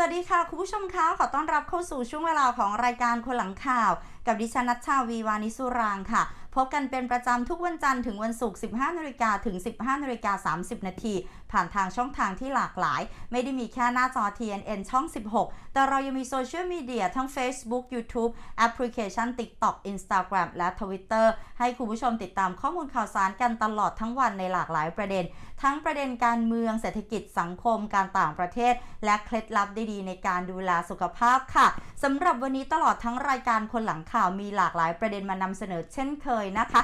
สวัสดีค่ะ คุณผู้ชมคะ ขอต้อนรับเข้าสู่ช่วงเวลาของรายการคนหลังข่าว กับดิฉันนัชชาวีวานิสุรางค์ค่ะ พบกันเป็นประจำทุกวันจันทร์ถึงวันศุกร์ 15นาฬิกาถึง 15นาฬิกา30 นาทีผ่านทางช่องทางที่หลากหลาย ไม่ได้มีแค่หน้าจอ TNN ช่อง 16 แต่เรายังมีโซเชียลมีเดียทั้ง Facebook YouTube แอปพลิเคชัน TikTok Instagram และ Twitter ให้คุณผู้ชมติดตามข้อมูลข่าวสารกันตลอดทั้งวันในหลากหลายประเด็น ทั้งประเด็นการเมืองเศรษฐกิจสังคมการต่างประเทศ และเคล็ดลับดีๆ ในการดูแลสุขภาพค่ะสำหรับวันนี้ตลอดทั้งรายการคนหลังข่าวมีหลากหลายประเด็นมานำเสนอเช่นเคยนะคะ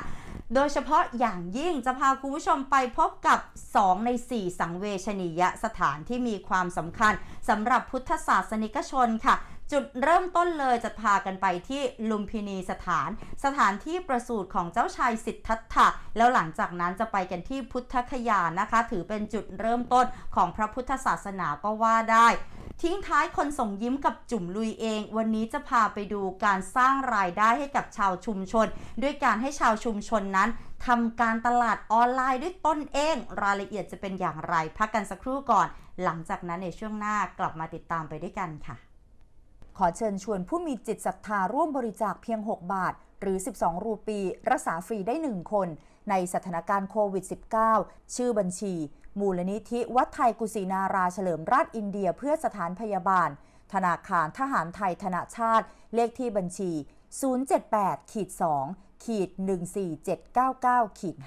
โดยเฉพาะอย่างยิ่งจะพาคุณผู้ชมไปพบกับ 2 ใน 4 สังเวชนียสถานที่มีความสำคัญสำหรับพุทธศาสนิกชนค่ะจุดเริ่มต้นเลยจะพากันไปที่ลุมพินีสถาน สถานที่ประสูติของเจ้าชายสิทธัตถะแล้วหลังจากนั้นจะไปกันที่พุทธคยานะคะ ถือเป็นจุดเริ่มต้นของพระพุทธศาสนาก็ว่าได้ ทิ้งท้ายคนส่งยิ้มกับจุ่มลุยเอง วันนี้จะพาไปดูการสร้างรายได้ให้กับชาวชุมชน ด้วยการให้ชาวชุมชนนั้นทำการตลาดออนไลน์ด้วยตนเอง รายละเอียดจะเป็นอย่างไร พักกันสักครู่ก่อน หลังจากนั้นในช่วงหน้ากลับมาติดตามไปด้วยกันค่ะ ขอเชิญชวนผู้มีจิตศรัทธาร่วมบริจาคเพียง 6 บาท หรือ 12 รูปี รักษาฟรีได้ 1 คน ในสถานการณ์โควิด -19 ชื่อบัญชี มูลนิธิวัดไทยกุศินาราเฉลิมราชอินเดียเพื่อสถานพยาบาล ธนาคารทหารไทยธนาชาติ เลขที่บัญชี 078ขีด2ขีด14799ขีด5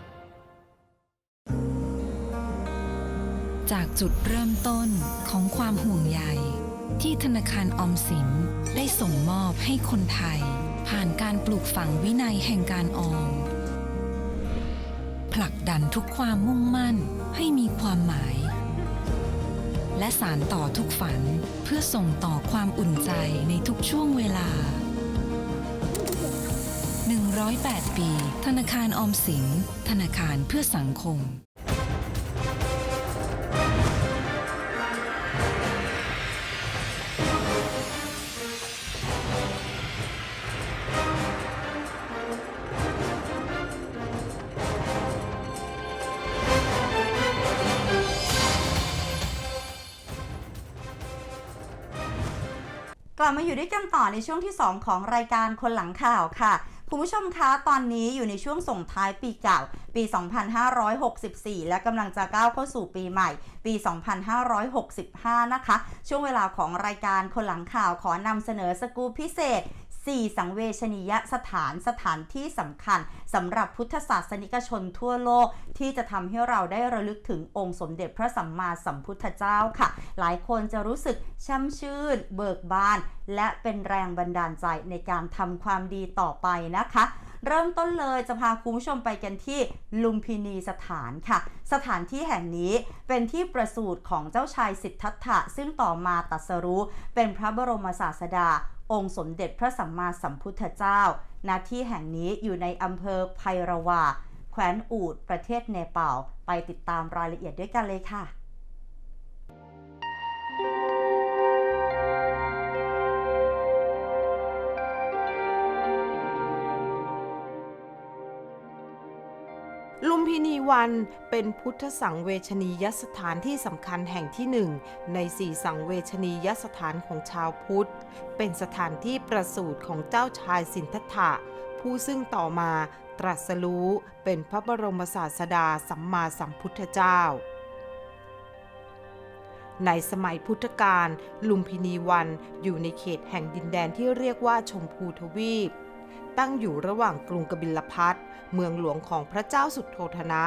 จากจุดเริ่มต้นของความห่วงใยที่ธนาคารออมสินได้ส่งมอบให้คนไทย ผ่านการปลูกฝังวินัยแห่งการออม ผลักดันทุกความมุ่งมั่นให้มีความหมาย และสารต่อทุกฝันเพื่อส่งต่อความอุ่นใจในทุกช่วงเวลา 108 ปี ธนาคารออมสินธนาคารเพื่อสังคม กลับมาอยู่ด้วยกันต่อในช่วงที่ 2 ของรายการคนหลังข่าวค่ะ คุณผู้ชมคะตอนนี้อยู่ในช่วงส่งท้ายปีเก่า ปี 2564 และกำลังจะก้าวเข้าสู่ปีใหม่ ปี 2565 นะคะ ช่วงเวลาของรายการคนหลังข่าวขอนำเสนอสกู๊ปพิเศษ 4 สังเวชนียสถานสถานที่สำคัญสำหรับพุทธศาสนิกชนทั่วโลก ที่จะทำให้เราได้ระลึกถึงองค์สมเด็จพระสัมมาสัมพุทธเจ้าค่ะ หลายคนจะรู้สึกช่ำชื่น เบิกบาน และเป็นแรงบันดาลใจในการทำความดีต่อไปนะคะเริ่มต้นเลยจะพาคุณผู้ชมไปกันที่ลุมพินีสถานค่ะ สถานที่แห่งนี้เป็นที่ประสูติของเจ้าชายสิทธัตถะซึ่งต่อมาตัสรู้เป็นพระบรมศาสดา องค์สมเด็จพระสัมมาสัมพุทธเจ้าณที่แห่งนี้อยู่ในอำเภอไพรวา แขวนอูดประเทศเนปาลไปติดตามรายละเอียดด้วยกันเลยค่ะ วันเป็นพุทธสังเวชนียสถานที่สำคัญแห่งที่หนึ่งในสี่สังเวชนียสถานของชาวพุทธ เป็นสถานที่ประสูติของเจ้าชายสินธัตถะ ผู้ซึ่งต่อมาตรัสรู้เป็นพระบรมศาสดาสัมมาสัมพุทธเจ้า ในสมัยพุทธกาลลุมพินีวันอยู่ในเขตแห่งดินแดนที่เรียกว่าชมพูทวีป ตั้งอยู่ระหว่างกรุงกบิลพัท เมืองหลวงของพระเจ้าสุโธธนะ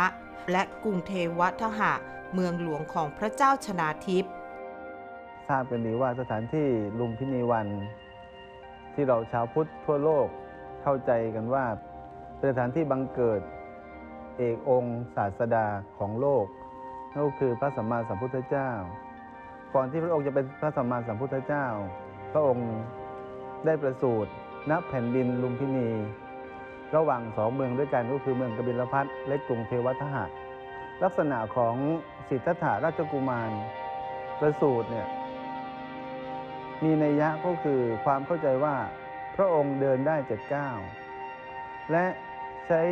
และกรุงเทวทหะ เมืองหลวงของพระเจ้าชนาทิพย์ทราบกันดีว่าสถานที่ลุมพินีวัน ที่เราชาวพุทธทั่วโลกเข้าใจกันว่า เป็นสถานที่บังเกิดเอกองค์ศาสดาของโลกนั่นก็คือพระสัมมาสัมพุทธเจ้า ก่อนที่พระองค์จะเป็นพระสัมมาสัมพุทธเจ้า พระองค์ได้ประสูติณแผ่นดินลุมพินี ระหว่างสองเมืองด้วยกันก็คือเมืองกบิลพัทและกรุงเทวทหะลักษณะของสิทธัตถะราชกุมารประสูติเนี่ยมีนัยยะก็คือความเข้าใจว่าพระองค์เดินได้เจ็ดเก้าและใช้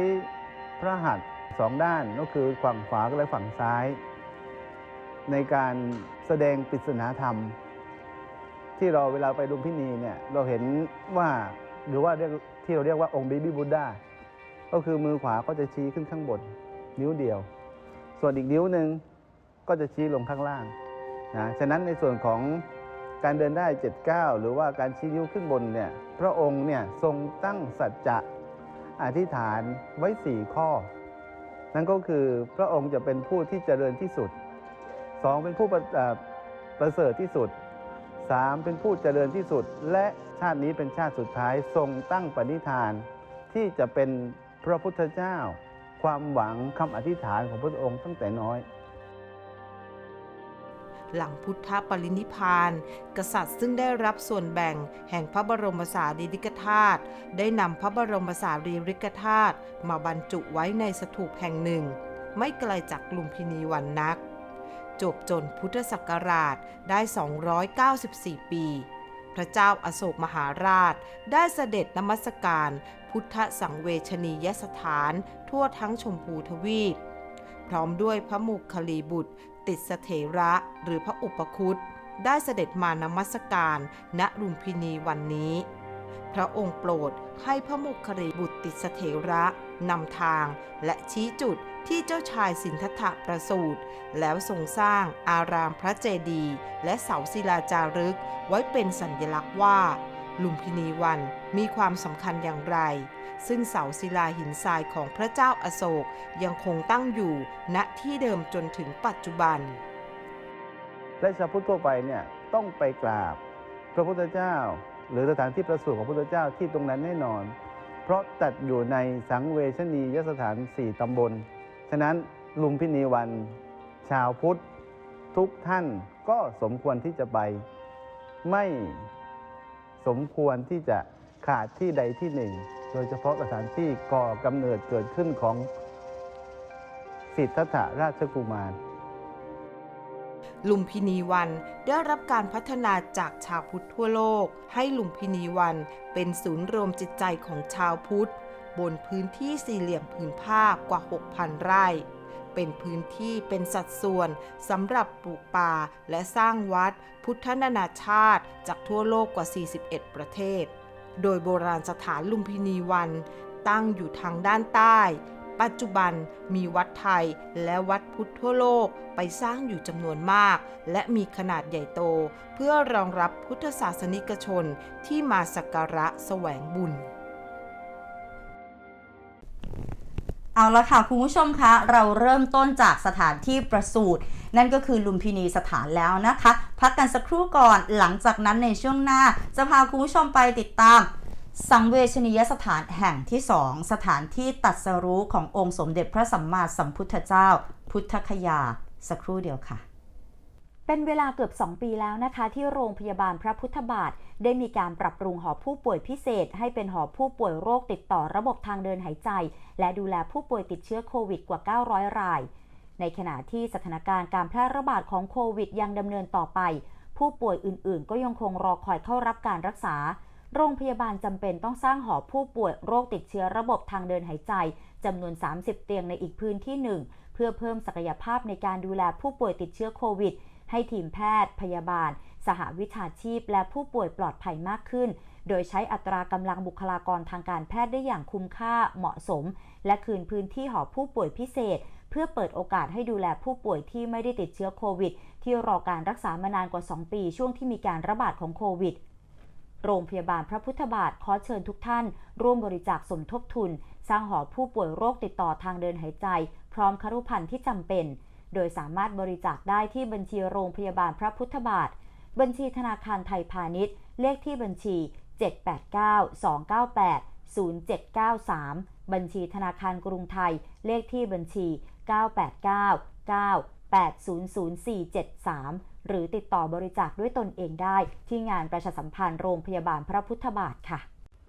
พระหัตถ์สองด้านก็คือฝั่งขวาและฝั่งซ้าย ในการแสดงปริศนาธรรม ที่เราเวลาไปลุมพินีเนี่ยเราเห็นว่าหรือว่าเรียก ที่เราเรียกว่าองค์บีบีบุดาก็คือมือขวาก็จะชี้ขึ้นข้างบนนิ้วเดียว ส่วนอีกนิ้วหนึ่งก็จะชี้ลงข้างล่างนะฉะนั้นในส่วนของการเดินได้79หรือว่าการชี้นิ้วขึ้นบนเนี่ยพระองค์เนี่ยทรงตั้งสัจจะอธิษฐานไว้4ข้อ นั่นก็คือพระองค์จะเป็นผู้ที่เจริญที่สุด2เป็นผู้ประเอ่อประเสริฐที่สุด3เป็นผู้เจริญที่สุดและ ชาตินี้เป็นชาติสุดท้ายทรงตั้งปณิธาน ที่จะเป็นพระพุทธเจ้า ความหวังคำอธิษฐานของพระองค์ตั้งแต่น้อย หลังพุทธปรินิพานกษัตริย์ซึ่งได้รับส่วนแบ่งแห่งพระบรมสารีริกธาตุได้นำพระบรมสารีริกธาตุมาบรรจุไว้ในสถูปแห่งหนึ่ง ไม่ไกลจากลุมพินีวันนักจบจนพุทธศักราชได้ 294 ปี พระเจ้าอาโศกมหาราช ได้เสด็จนมัสการ พุทธสังเวชนียสถาน ทั่วทั้งชมพูทวีป พร้อมด้วยพระมุคคลีบุตร ติสเถระหรือพระอุปคุตได้เสด็จมานมัสการณลุมพินีวันนี้ พระองค์โปรดให้พระมุคลีบุตรติสเถระนำทางและชี้จุด ที่เจ้าชายสินทัตถะประสูติแล้วทรงสร้างอารามพระเจดีย์และเสาศิลาจารึกไว้เป็นสัญลักษณ์ว่า ลุมพินีวันมีความสำคัญอย่างไร ซึ่งเสาศิลาหินทรายของพระเจ้าอาโศกยังคงตั้งอยู่ณที่เดิมจนถึงปัจจุบัน และชาวพุทธทั่วไปเนี่ยต้องไปกราบ พระพุทธเจ้า หรือสถานที่ประสูติของพระพุทธเจ้าที่ตรงนั้นแน่นอน เพราะตัดอยู่ในสังเวชนียสถานสี่ตำบล ฉะนั้นลุมพินีวัน ชาวพุทธ ทุกท่านก็สมควรที่จะไป ไม่สมควรที่จะขาดที่ใดที่หนึ่ง โดยเฉพาะสถานที่ก่อกำเนิดเกิดขึ้นของสิทธัตถราชกุมาร ลุมพินีวันได้รับการพัฒนาจากชาวพุทธทั่วโลก ให้ลุมพินีวันเป็นศูนย์รวมจิตใจของชาวพุทธ บนพื้นที่สี่เหลี่ยมผืนผ้ากว่า 6,000 ไร่ เป็นพื้นที่เป็นสัดส่วนสำหรับปลูกป่าและสร้างวัด พุทธนานาชาติจากทั่วโลกกว่า 41 ประเทศ โดยโบราณสถานลุมพินีวัน ตั้งอยู่ทางด้านใต้ ปัจจุบันมีวัดไทยและวัดพุทธทั่วโลกไปสร้างอยู่จำนวนมาก และมีขนาดใหญ่โต เพื่อรองรับพุทธศาสนิกชนที่มาสักการะแสวงบุญ เอาละค่ะ คุณผู้ชมคะเราเริ่มต้นจากสถานที่ประสูตินั่นก็คือลุมพินีสถานแล้วนะคะ พักกันสักครู่ก่อนหลังจากนั้นในช่วงหน้า จะพาคุณผู้ชมไปติดตาม สังเวชนียสถานแห่งที่สองสถานที่ตัดสรู้ขององค์สมเด็จพระสัมมาสัมพุทธเจ้า พุทธคยา สักครู่เดียวค่ะ เป็นเวลาเกือบ 2 ปีแล้วนะคะ ที่โรงพยาบาลพระพุทธบาท ได้มีการปรับปรุงหอผู้ป่วยพิเศษ ให้เป็นหอผู้ป่วยโรคติดต่อระบบทางเดินหายใจ และดูแลผู้ป่วยติดเชื้อโควิดกว่า 900 ราย ในขณะที่สถานการณ์การแพร่ระบาดของโควิดยังดำเนินต่อไป ผู้ป่วยอื่นๆ ก็ยังคงรอคอยเข้ารับการรักษา โรงพยาบาลจำเป็นต้องสร้างหอผู้ป่วยโรคติดเชื้อระบบทางเดินหายใจจำนวน 30 เตียงในอีกพื้นที่หนึ่งเพื่อเพิ่มศักยภาพในการดูแลผู้ป่วยติดเชื้อโควิด ให้ทีมแพทย์ พยาบาล สหวิชาชีพ และผู้ป่วยปลอดภัยมากขึ้น โดยใช้อัตรากำลังบุคลากรทางการแพทย์ได้อย่างคุ้มค่าเหมาะสม และคืนพื้นที่หอผู้ป่วยพิเศษ เพื่อเปิดโอกาสให้ดูแลผู้ป่วยที่ไม่ได้ติดเชื้อโควิด ที่รอการรักษามานานกว่า 2 ปี ช่วงที่มีการระบาดของโควิดโรงพยาบาลพระพุทธบาทขอเชิญทุกท่าน ร่วมบริจาคสมทบทุน สร้างหอผู้ป่วยโรคติดต่อทางเดินหายใจ พร้อมคารุภัณฑ์ที่จำเป็น โดยสามารถบริจาคได้ที่บัญชีโรงพยาบาลพระพุทธบาท บัญชีธนาคารไทยพาณิชย์ เลขที่บัญชี 789 298 0793 บัญชีธนาคารกรุงไทย เลขที่บัญชี 989 9800473 หรือติดต่อบริจาคด้วยตนเองได้ที่งานประชาสัมพันธ์โรงพยาบาลพระพุทธบาทค่ะ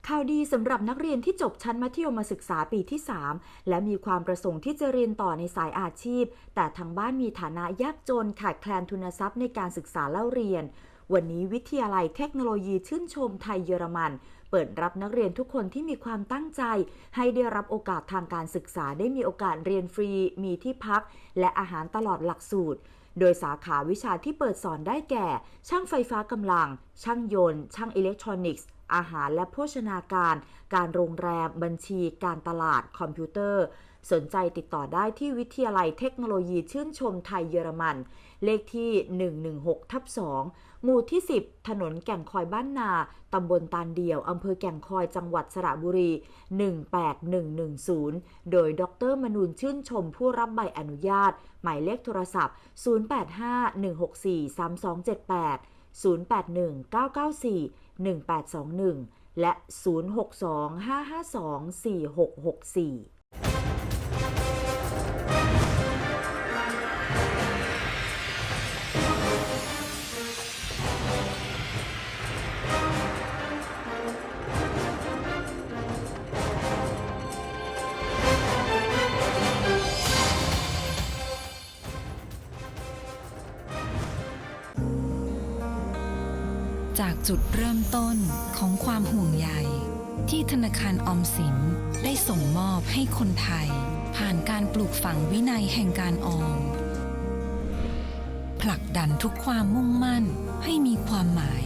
ข่าวดีสำหรับนักเรียนที่จบชั้นมัธยมศึกษาปีที่ 3 และมีความประสงค์ที่จะเรียนต่อในสายอาชีพ แต่ทางบ้านมีฐานะยากจนขาดแคลนทุนทรัพย์ในการศึกษาเล่าเรียน วันนี้วิทยาลัยเทคโนโลยีชื่นชมไทยเยอรมัน เปิดรับนักเรียนทุกคนที่มีความตั้งใจ ให้ได้รับโอกาสทางการศึกษาได้มีโอกาสเรียนฟรี มีที่พัก และอาหารตลอดหลักสูตรโดยสาขาวิชาที่เปิดสอนได้แก่ ช่างไฟฟ้ากำลัง ช่างยนต์ ช่างอิเล็กทรอนิกส์ อาหารและโภชนาการ การโรงแรม บัญชี การตลาด คอมพิวเตอร์ สนใจติดต่อได้ที่วิทยาลัยเทคโนโลยีชื่นชมไทยเยอรมัน เลขที่ 116ทับ2หมู่ที่ 10 ถนนแก่งคอยบ้านนา ตำบลตาลเดียว อำเภอแก่งคอยจังหวัดสระบุรี 18110 โดยดรมนูนชื่นชมผู้รับใบอนุญาต หมายเลขโทรศัพท์ 0851643278 081994 1821 และ 0625524664 จากจุดเริ่มต้นของความห่วงใยที่ธนาคารออมสินได้ส่งมอบให้คนไทย ผ่านการปลูกฝังวินัยแห่งการออม ผลักดันทุกความมุ่งมั่นให้มีความหมาย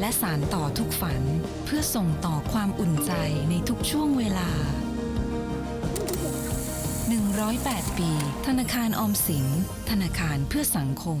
และสารต่อทุกฝันเพื่อส่งต่อความอุ่นใจในทุกช่วงเวลา 108 ปี ธนาคารออมสินธนาคารเพื่อสังคม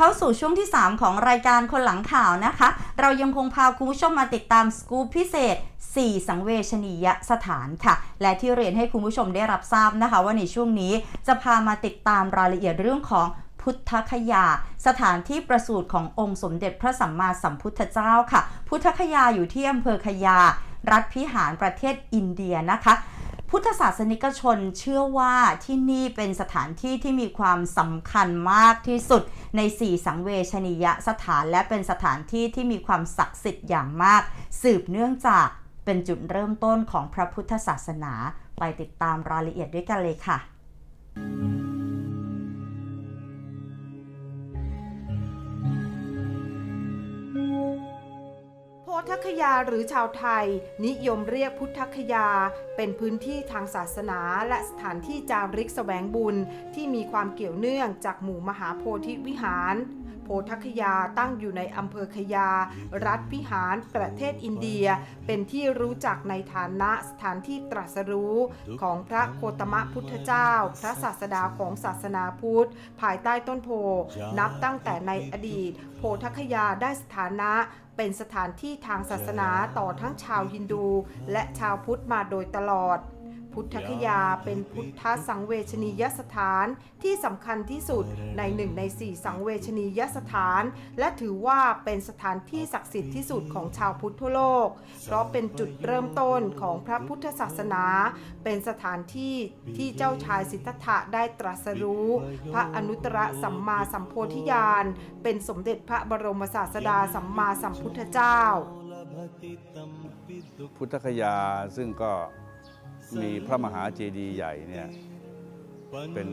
เข้าสู่ช่วงที่ 3 ของรายการคนหลังข่าวนะคะ เรายังคงพาคุณผู้ชมมาติดตามสกู๊ปพิเศษ 4 สังเวชนียสถานค่ะ และที่เรียนให้คุณผู้ชมได้รับทราบนะคะ ว่าในช่วงนี้จะพามาติดตามรายละเอียดเรื่องของพุทธคยา สถานที่ประสูติขององค์สมเด็จพระสัมมาสัมพุทธเจ้าค่ะ พุทธคยาอยู่ที่อำเภอคยา รัฐพิหารประเทศอินเดียนะคะ พุทธศาสนิกชนเชื่อว่าที่นี่เป็นสถานที่ที่มีความสำคัญมากที่สุดใน 4 สังเวชนียสถานและเป็นสถานที่ที่มีความศักดิ์สิทธิ์อย่างมาก สืบเนื่องจากเป็นจุดเริ่มต้นของพระพุทธศาสนา ไปติดตามรายละเอียดด้วยกันเลยค่ะ ธคยาหรือชาวไทย นิยมเรียกพุทธคยา เป็นพื้นที่ทางศาสนาและสถานที่จาริกแสวงบุญที่มีความเกี่ยวเนื่องจากหมู่มหาโพธิวิหาร พธคยาตั้งอยู่ในอำเภอคยา รัฐพิหาร ประเทศอินเดีย เป็นที่รู้จักในฐานะสถานที่ตรัสรู้ของพระโคตมะพุทธเจ้า พระศาสดาของศาสนาพุทธ ภายใต้ต้นโพ นับตั้งแต่ในอดีต โพธคยาได้สถานะเป็นสถานที่ทางศาสนาต่อทั้งชาวฮินดู และชาวพุทธมาโดยตลอด พุทธคยาเป็นพุทธสังเวชนียสถานที่สำคัญที่สุดในหนึ่งในสี่สังเวชนียสถาน และถือว่าเป็นสถานที่ศักดิ์สิทธิ์ที่สุดของชาวพุทธทั่วโลก เพราะเป็นจุดเริ่มต้นของพระพุทธศาสนา เป็นสถานที่ที่เจ้าชายสิทธัตถะได้ตรัสรู้ พระอนุตตรสัมมาสัมโพธิญาณเป็นสมเด็จพระบรมศาสดาสัมมาสัมพุทธเจ้า พุทธคยาซึ่งก็ มีพระมหาเจดีย์ใหญ่เนี่ยเป็น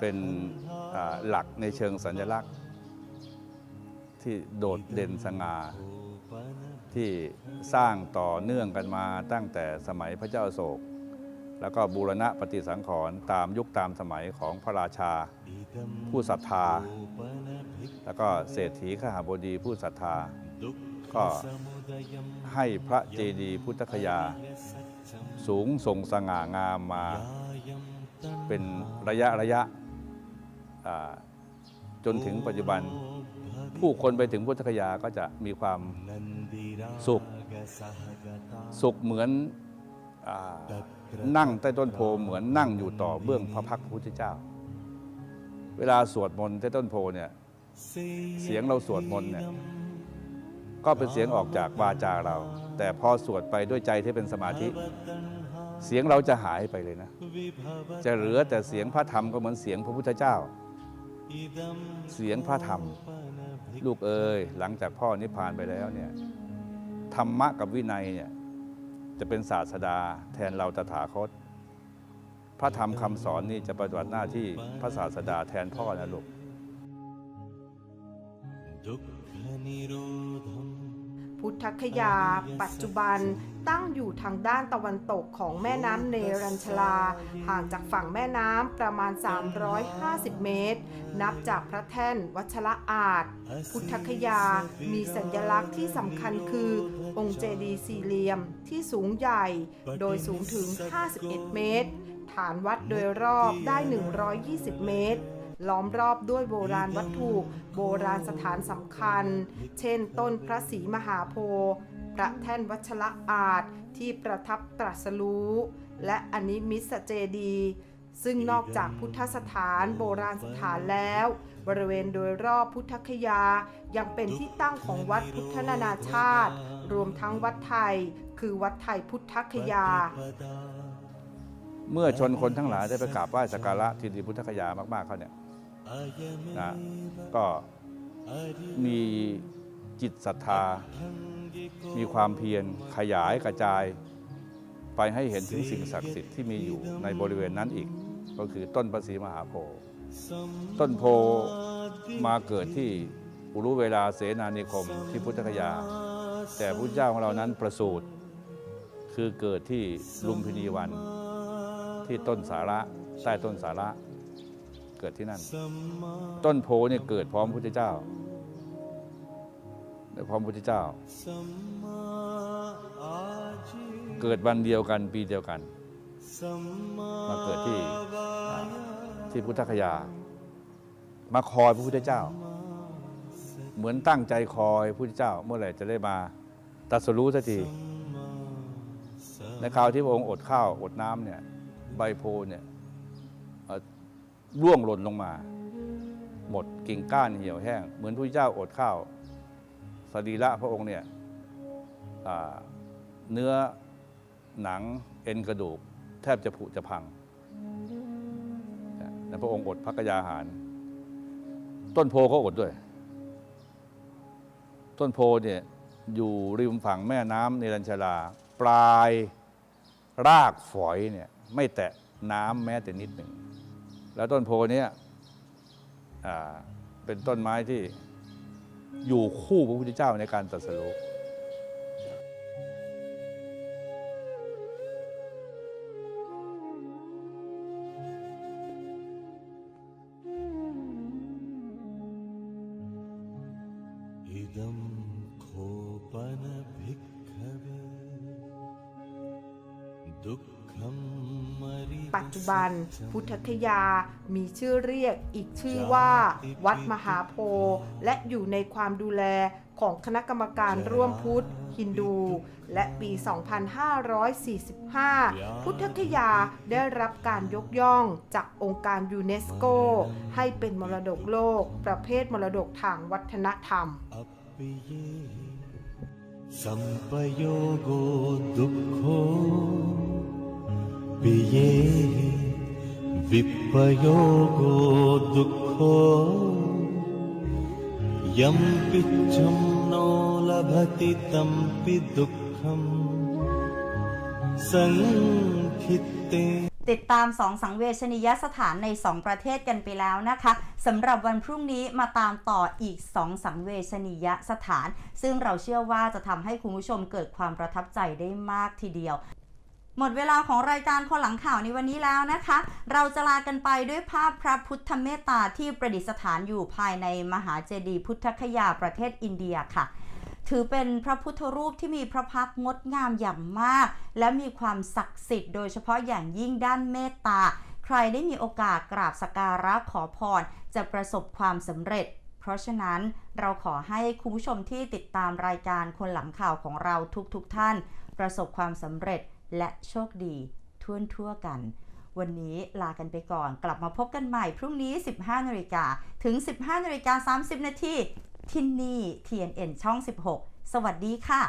เป็นหลักในเชิงสัญลักษณ์ ที่โดดเด่นสง่าที่สร้างต่อเนื่องกันมาตั้งแต่สมัยพระเจ้าโศก แล้วก็บูรณะปฏิสังขรณ์ตามยุคตามสมัยของพระราชา ผู้ศรัทธา แล้วก็เศรษฐีขหาบดีผู้ศรัทธา ก็ให้พระเจดีย์พุทธคยา สูงส่งสง่างามมาเป็นระยะระยะอ่าจนถึงปัจจุบัน ผู้คนไปถึงพุทธคยาก็จะมีความสุข สุขเหมือนอานั่งใต้ต้นโพเหมือนนั่งอยู่ต่อเบื้องพระพักตร์พระพุทธเจ้า เวลาสวดมนต์ใต้ต้นโพเนี่ยเสียงเราสวดมนต์เนี่ยก็เป็นเสียงออกจากวาจาเรา แต่พอสวดไปด้วยใจที่เป็นสมาธิ เสียงเราจะหายไปเลยนะ จะเหลือแต่เสียงพระธรรมก็เหมือนเสียงพระพุทธเจ้า เสียงพระธรรม ลูกเอ๋ยหลังจากพ่อนิพพานไปแล้วเนี่ยธรรมะกับวินัยเนี่ยจะเป็นศาสดาแทนเราตถาคต พระธรรมคำสอนนี่จะปฏิบัติหน้าที่พระศาสดาแทนพ่อนะลูก พุทธคยา ปัจจุบันตั้งอยู่ทางด้านตะวันตกของแม่น้ำเนรัญชลา ห่างจากฝั่งแม่น้ำประมาณ 350 เมตร นับจากพระแท่นวัชระอาจ พุทธคยา มีสัญลักษณ์ที่สำคัญคือ องค์เจดีย์สี่เหลี่ยมที่สูงใหญ่ โดยสูงถึง 51 เมตร ฐานวัดโดยรอบได้ 120 เมตร ล้อมรอบด้วยโบราณวัตถุ โบราณสถานสำคัญ เช่น ต้นพระศรีมหาโพธิ์พระแท่นวัชระอาจที่ประทับตรัสรู้ และอนิมิสเจดี ซึ่งนอกจากพุทธสถานโบราณสถานแล้ว บริเวณโดยรอบพุทธคยา ยังเป็นที่ตั้งของวัดพุทธนานาชาติ รวมทั้งวัดไทย คือวัดไทยพุทธคยา เมื่อชนคนทั้งหลายได้ไปกราบไหว้สักการะที่ดีพุทธคยามากๆเขาเนี่ย นะก็มีจิตศรัทธา มีความเพียรขยายกระจาย ไปให้เห็นถึงสิ่งศักดิ์สิทธิ์ที่มีอยู่ในบริเวณนั้นอีก ก็คือต้นพระศรีมหาโพธิ์ต้นโพมาเกิดที่อุรุเวลาเสนานิคมที่พุทธคยา แต่พระเจ้าของเรานั้นประสูติคือเกิดที่ลุมพินีวันที่ต้นสาระใต้ต้นสาระ เกิดที่นั่น ต้นโพเนี่ยเกิดพร้อมพุทธเจ้าได้พร้อมพุทธเจ้า เกิดวันเดียวกันปีเดียวกัน มาเกิดที่อ่าที่พุทธคยา มาคอยพระพุทธเจ้า เหมือนตั้งใจคอยพระพุทธเจ้า เมื่อไหร่จะได้มาตรัสรู้สักทีในคราวที่พระองค์อดข้าวอดน้ำเนี่ยใบโพเนี่ยเอ่อ ร่วงหล่นลงมา หมดกิ่งก้านเหี่ยวแห้ง เหมือนพระเจ้าอดข้าวสรีระพระองค์เนี่ยเนื้อหนังเอ็นกระดูก แทบจะผุจะพังแต่พระองค์อดพักยาหาร ต้นโพก็อดด้วย ต้นโพเนี่ยอยู่ริมฝั่งแม่น้ำเนรัญชาลา ปลายรากฝอยเนี่ยไม่แตะน้ำแม้แต่นิดหนึ่ง แล้วต้นโพนี้เป็นต้นไม้ที่อยู่คู่พระพุทธเจ้าในการตรัสรู้ พุทธคยา มีชื่อเรียกอีกชื่อว่า วัดมหาโพธิ์และอยู่ในความดูแลของคณะกรรมการร่วมพุทธ ฮินดู และปี 2545 พุทธคยาได้รับการยกย่องจากองค์การยูเนสโก ให้เป็นมรดกโลก ประเภทมรดกทางวัฒนธรรม สัมปโยโกดุโขปิเย विपयोगो दुःखो यं पिच्छं नो लभति तं पि दुःखम् सङ्खित्ते ติดตาม 2 สังเวชนียสถานใน 2 ประเทศกันไปแล้วนะคะสำหรับวันพรุ่งนี้มาตามต่ออีก 2 สังเวชนียสถาน ซึ่งเราเชื่อว่าจะทำให้คุณผู้ชมเกิดความประทับใจได้มากทีเดียว หมดเวลาของรายการคนหลังข่าวในวันนี้แล้วนะคะ เราจะลากันไปด้วยภาพพระพุทธเมตตาที่ประดิษฐานอยู่ภายในมหาเจดีย์พุทธคยาประเทศอินเดียค่ะ ถือเป็นพระพุทธรูปที่มีพระพักงดงามอย่างมาก และมีความศักดิ์สิทธิ์โดยเฉพาะอย่างยิ่งด้านเมตตา ใครได้มีโอกาสกราบสักการะขอพร จะประสบความสำเร็จเพราะฉะนั้นเราขอให้คุณผู้ชมที่ติดตามรายการคนหลังข่าวของเราทุกๆทท่าน ประสบความสำเร็จ และโชคดีทั่วทั่วกัน วันนี้ลากันไปก่อน กลับมาพบกันใหม่พรุ่งนี้ 15นาฬิกาถึง 15นาฬิกา30นาทีที่นี่ TNN ช่อง 16 สวัสดีค่ะ